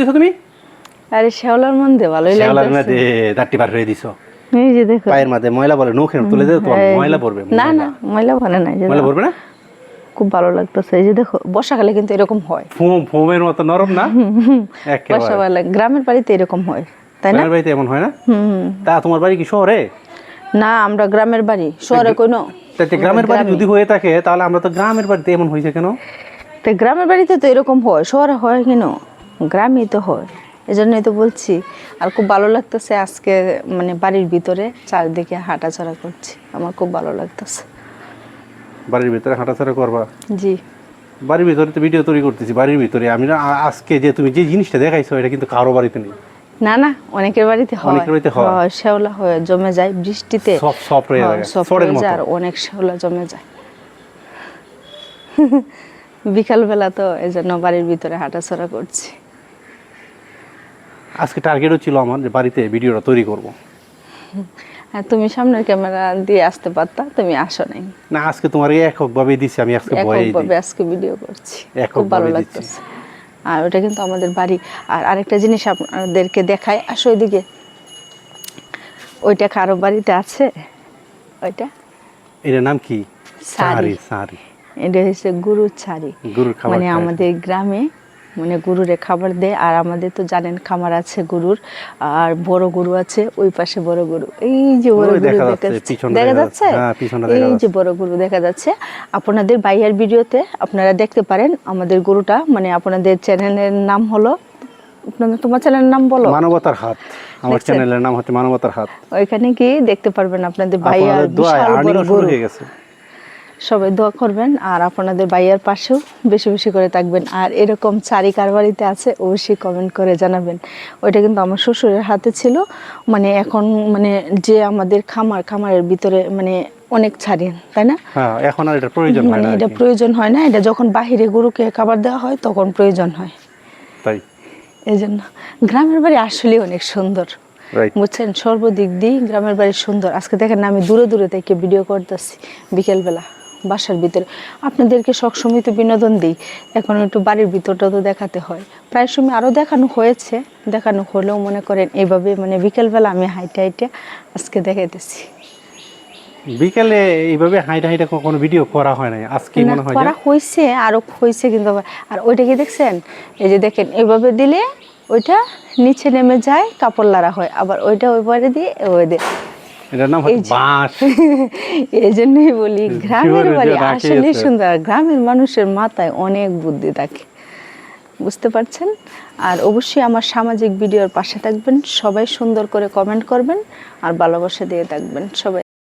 করতেছো তুমি? আরে শেওলার মধ্যে ভালোই শেওলার লাগছে মধ্যে দাঁতটি পার হয়ে দিছো। এই যে দেখো। পায়ের মাঝে ময়লা বলে নৌখে তুলে দেও তোমার ময়লা পড়বে না না ময়লা ভরে না যে ময়লা পড়বে না? খুব ভালো লাগতেছে। এই যে দেখো বর্ষাকালে কিন্তু এরকম হয়। ফোম ফোমের মতো নরম না? বর্ষাকালে গ্রামের বাড়িতে এরকম হয় তাই না? বাড়িতে এমন হয় না? হুম তা তোমার বাড়ি কি শহরে? না আমরা গ্রামের বাড়ি শহরে কোনো তাতে গ্রামের বাড়ি যদি হয়ে থাকে তাহলে আমরা তো গ্রামের বাড়িতে এমন হয়েছে কেন? তো গ্রামের বাড়িতে তো এরকম হয় শহরে হয় কেন? গ্রামেই তো হয়। এই জন্যই তো বলছি আর খুব ভালো লাগতেছে আজকে মানে বাড়ির ভিতরে চারিদিকে হাঁটাচড়া করছি। আমার খুব ভালো লাগতেছে। বাড়ির ভিতরে হাঁটাচড়া করবা? জি। বাড়ির ভিতরে তো ভিডিও তৈরি করতেছি বাড়ির ভিতরে। আমি না আজকে যে তুমি যে জিনিসটা দেখাইছো এটা কিন্তু কারও বাড়িতে নেই। না না অনেকের বাড়িতে হয়। অনেকের বাড়িতে হয়। হয়, শ্যাওলা হয়ে জমে যায় বৃষ্টিতে। সফট সফট হয়ে যায় ফড়ের মতো। আর অনেক শ্যাওলা জমে যায়। বিকালবেলা তো এই জন্য বাড়ির ভিতরে হাঁটাচড়া করছি। আজকে টার্গেটও ছিল আমার যে বাড়িতে ভিডিওটা তৈরি করব। আর তুমি সামনের ক্যামেরা দিয়ে আসতে পারতা তুমি আসো নাই। না আজকে তোমার এককভাবে দিছি আমি আজকে ভয়ে এককভাবে আজকে ভিডিও করছি। খুব ভালো। লাগতেছে। আর ওটা কিন্তু আমাদের বাড়ি। আর আরেকটা জিনিস আপনাদেরকে দেখায় আসো ওইদিকে। ওইটা কারও বাড়িতে আছে? ওইটা? এটার নাম কি? সারি। সারি এটা হচ্ছে গরুর ছাড়ি। গরুর মানে আমাদের গ্রামে মানে গরুরে খাবার দেয়। আর আমাদের তো জানেন খামার আছে গরুর আর বড় গরু আছে ওই পাশে বড় গরু। এই যে বড় গরু দেখা যাচ্ছে। হ্যাঁ, এই যে বড় গরু দেখা যাচ্ছে। আপনাদের বাইয়ার ভিডিওতে আপনারা দেখতে পারেন আমাদের গরুটা মানে আপনাদের চ্যানেলের নাম হলো আপনাদের তোমার চ্যানেলের নাম বলো। মানবতার হাত। আমার? চ্যানেলের নাম হচ্ছে মানবতার হাত। ওইখানে কি দেখতে পারবেন আপনাদের বাইয়ার বিশাল বড় গরু। হয়ে গেছে। সবাই দোয়া করবেন আর আপনাদের বাইয়ার পাশেও বেশি বেশি করে থাকবেন। আর এরকম চারি কার বাড়িতে আছে অবশ্যই কমেন্ট করে জানাবেন। ওইটা কিন্তু আমার শ্বশুরের হাতে ছিল। মানে এখন মানে যে আমাদের খামার খামারের ভিতরে মানে অনেক ছাড়েন তাই না? হ্যাঁ এখন আর এটা প্রয়োজন হয় মানে না এটা প্রয়োজন হয় না। এটা যখন বাহিরে গরুকে খাবার দেওয়া হয় তখন প্রয়োজন হয়। তাই। এই জন্য গ্রামের বাড়ি আসলে অনেক সুন্দর। বুঝছেন? সর্বদিক দিয়ে গ্রামের বাড়ি সুন্দর। আজকে দেখেন আমি দূরে দূরে থেকে ভিডিও করতেছি বিকেলবেলা। বাসার ভিতরে। আপনাদেরকে সবসময় তো বিনোদন দিই এখন একটু বাড়ির ভিতরটা তো দেখাতে হয়। প্রায় সময় আরও দেখানো হয়েছে দেখানো হলেও মনে করেন এইভাবে মানে বিকেলবেলা আমি হাইটে হাইটে আজকে দেখাইতেছি। বিকেলে এইভাবে হাইটা হাইটা কখনো ভিডিও করা হয় নাই আজকে মনে হয় করা যে হয়েছে কিন্তু আর ওইটা কি দেখছেন? এই যে দেখেন এইভাবে দিলে ওইটা নিচে নেমে যায় কাপড় লাড়া হয় আবার ওইটা ওই পারে দিয়ে ওই দিয়ে এটার নাম বাঁশ। এই জন্যই বলি গ্রামের বাড়ি আসলে সুন্দর গ্রামের মানুষের মাথায় অনেক বুদ্ধি থাকে। বুঝতে পারছেন? আর অবশ্যই আমার সামাজিক ভিডিওর পাশে থাকবেন সবাই সুন্দর করে কমেন্ট করবেন আর ভালোবাসা দিয়ে থাকবেন সবাই।